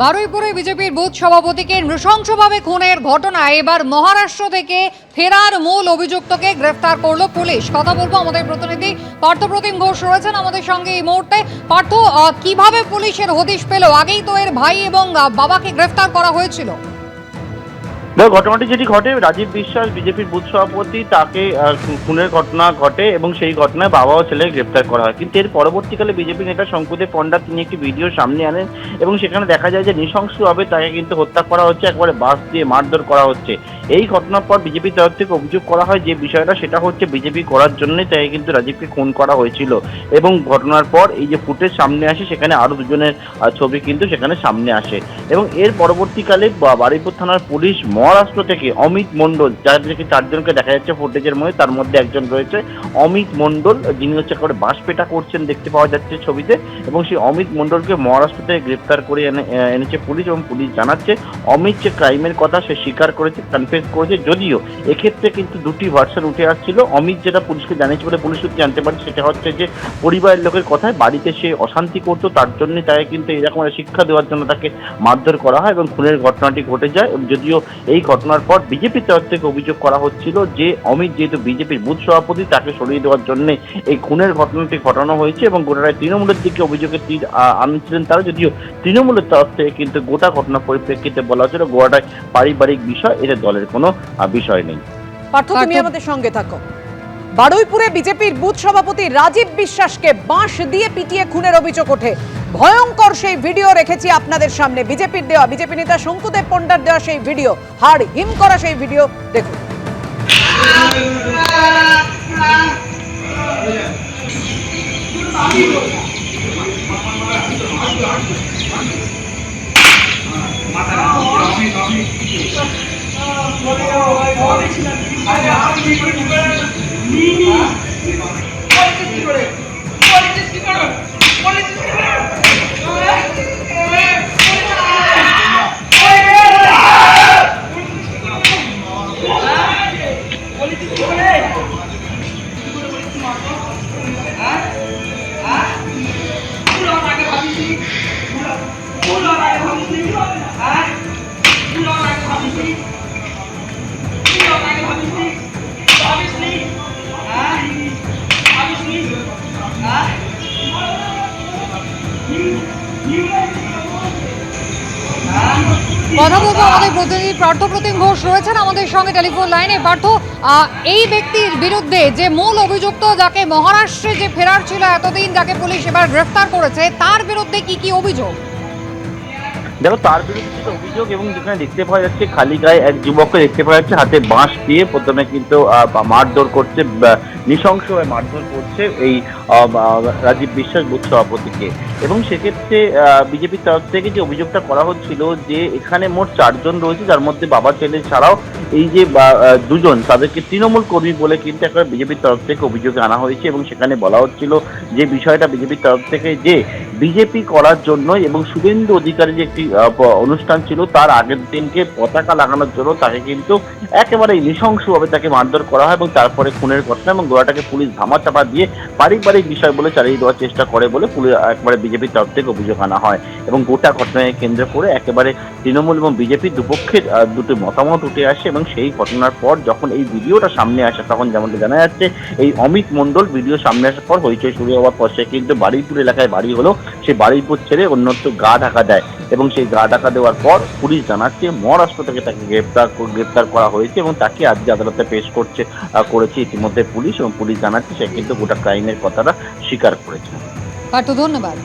বারুইপুরে বিজেপির বুথ সভাপতিকে নৃশংসভাবে খুনের ঘটনায় এবার মহারাষ্ট্র থেকে ফেরার মূল অভিযুক্তকে গ্রেফতার করল পুলিশ। কথা বলব আমাদের প্রতিনিধি পার্থপ্রতিম ঘোষ রয়েছেন আমাদের সঙ্গে এই মুহূর্তে। পার্থ কীভাবে পুলিশের হদিশ পেল? আগেই তো এর ভাই এবং বাবাকে গ্রেফতার করা হয়েছিল। ঘটনাটি যেটি ঘটে, রাজীব বিশ্বাস, বিজেপির বুথ সভাপতি, তাকে খুনের ঘটনা ঘটে এবং সেই ঘটনায় বাবা ও ছেলে গ্রেপ্তার করা হয়। কিন্তু এর পরবর্তীকালে বিজেপি নেতা শঙ্কুদেব পণ্ডা, তিনি একটি ভিডিও সামনে আনেন এবং সেখানে দেখা যায় যে নৃশংসভাবে তাকে কিন্তু হত্যা করা হচ্ছে, একবারে বাস দিয়ে মারধর করা হচ্ছে। এই ঘটনার পর বিজেপির তরফ থেকে অভিযোগ করা হয় যে বিষয়টা, সেটা হচ্ছে বিজেপি করার জন্যই তাকে কিন্তু রাজীবকে খুন করা হয়েছিল এবং ঘটনার পর এই যে ফুটেজ সামনে আসে, সেখানে আরও দুজনের ছবি কিন্তু সেখানে সামনে আসে। এবং এর পরবর্তীকালে বা- বারুইপুর থানার পুলিশ মহারাষ্ট্র থেকে অমিত মণ্ডল যাদেরকে চারজনকে দেখা যাচ্ছে ফুটেজের মধ্যে, তার মধ্যে একজন রয়েছে অমিত মণ্ডল, যিনি হচ্ছে করে বাস পেটা করছেন দেখতে পাওয়া যাচ্ছে ছবিতে, এবং সেই অমিত মণ্ডলকে মহারাষ্ট্র থেকে গ্রেপ্তার করে এনে এনেছে পুলিশ এবং পুলিশ জানাচ্ছে, অমিত যে ক্রাইমের কথা সে স্বীকার করেছে কনফেস করেছে, যদিও এক্ষেত্রে কিন্তু দুটি ভার্সন উঠে আসছিল। অমিত যেটা পুলিশকে জানিয়েছে বলে পুলিশ সূত্রে জানতে পারে, সেটা হচ্ছে যে পরিবারের লোকের কথায় বাড়িতে সে অশান্তি করতো, তার জন্য তাকে কিন্তু এরকম শিক্ষা দেওয়ার জন্য তাকে মারধর করা হয় এবং খুনের ঘটনাটি ঘটে যায় যদিও এই ঘটনার পর বিজেপির তরফ থেকে অভিযোগ করা হচ্ছিল যে অমিত যেহেতু বিজেপির বুথ সভাপতি তাকে সরিয়ে দেওয়ার জন্য এই খুনের ঘটনাটি ঘটানো হয়েছে এবং গোটাটায় তৃণমূলের দিকে অভিযোগের তীর আনছিলেন তারা। যদিও তৃণমূলের তরফ থেকে কিন্তু গোটা ঘটনার পরিপ্রেক্ষিতে বলা হচ্ছিল গোটাটায় পারিবারিক বিষয় এটা দলের কোনো বিষয় নেই। পার্থ তুমি আমাদের সঙ্গে থাকো। বারুইপুরে বিজেপির বুথ সভাপতি রাজীব বিশ্বাসকে বাঁশ দিয়ে পিটিয়ে খুনের অভিযোগ ওঠে। ভয়ঙ্কর সেই ভিডিও রেখেছি আপনাদের সামনে। বিজেপির দেওয়া, বিজেপি নেতা শঙ্কুদেব পণ্ডার দেওয়া সেই ভিডিও, হাড় হিম করা সেই ভিডিও, দেখুন। বলব আমাদের প্রতিনিধি পার্থপ্রতিম ঘোষ রয়েছেন আমাদের সঙ্গে টেলিফোন লাইনে। পার্থ এই ব্যক্তির বিরুদ্ধে যে মূল অভিযুক্ত যাকে মহারাষ্ট্রে যে ফেরার ছিল এতদিন, যাকে পুলিশ এবার গ্রেফতার করেছে, তার বিরুদ্ধে কি কি অভিযোগ? দেখো, তার বিরুদ্ধে অভিযোগ এবং যেখানে দেখতে পাওয়া যাচ্ছে খালি গায়ে এক যুবককে দেখতে পাওয়া যাচ্ছে, হাতে বাঁশ দিয়ে প্রথমে কিন্তু মারধর করছে নৃশংসভাবে মারধর করছে এই রাজীব বিশ্বাস বুথ সভাপতিকে। এবং সেক্ষেত্রে বিজেপির তরফ থেকে যে অভিযোগটা করা হচ্ছিল যে, এখানে মোট চারজন রয়েছে, যার মধ্যে বাবা ছেলে ছাড়াও এই যে দুজন, তাদেরকে তৃণমূল কর্মী বলে কিন্তু একটা বিজেপির তরফ থেকে অভিযোগে আনা হয়েছে এবং সেখানে বলা হচ্ছিল যে বিষয়টা বিজেপির তরফ থেকে যে, বিজেপি করার জন্য এবং শুভেন্দু অধিকারী যে একটি অনুষ্ঠান ছিল, তার আগের দিনকে পতাকা লাগানোর জন্য তাকে কিন্তু একেবারে নৃশংসভাবে তাকে মারধর করা হয় এবং তারপরে খুনের ঘটনা এবং গোয়াটাকে পুলিশ ধামাচাপা দিয়ে পারিবারিক বিষয় বলে চালিয়ে দেওয়ার চেষ্টা করে বলে পুলিশ, একবারে বিজেপির তরফ থেকে অভিযোগ আনা হয় এবং গোটা ঘটনাকে কেন্দ্র করে একেবারে তৃণমূল এবং বিজেপি দুপক্ষের দুটো মতামত উঠে আসে এবং সেই ঘটনার পর যখন এই ভিডিওটা সামনে আসে তখন যেমনটা জানা যাচ্ছে, এই অমিত মণ্ডল ভিডিও সামনে আসার পর হইচই শুরু হওয়ার পর সে কিন্তু বারুইপুর এলাকায় বাড়ি হলো, সে বারুইপুর ছেড়ে অন্যত্র গা ঢাকা দেয় এবং সেই গা ডাকা দেওয়ার পর পুলিশ জানাচ্ছে, মহারাষ্ট্র থেকে তাকে গ্রেপ্তার গ্রেপ্তার করা হয়েছে এবং তাকে আজকে আদালতে পেশ করছে করেছে ইতিমধ্যে পুলিশ এবং পুলিশ জানাচ্ছে সে কিন্তু গোটা ক্রাইমের কথাটা স্বীকার করেছে। ধন্যবাদ।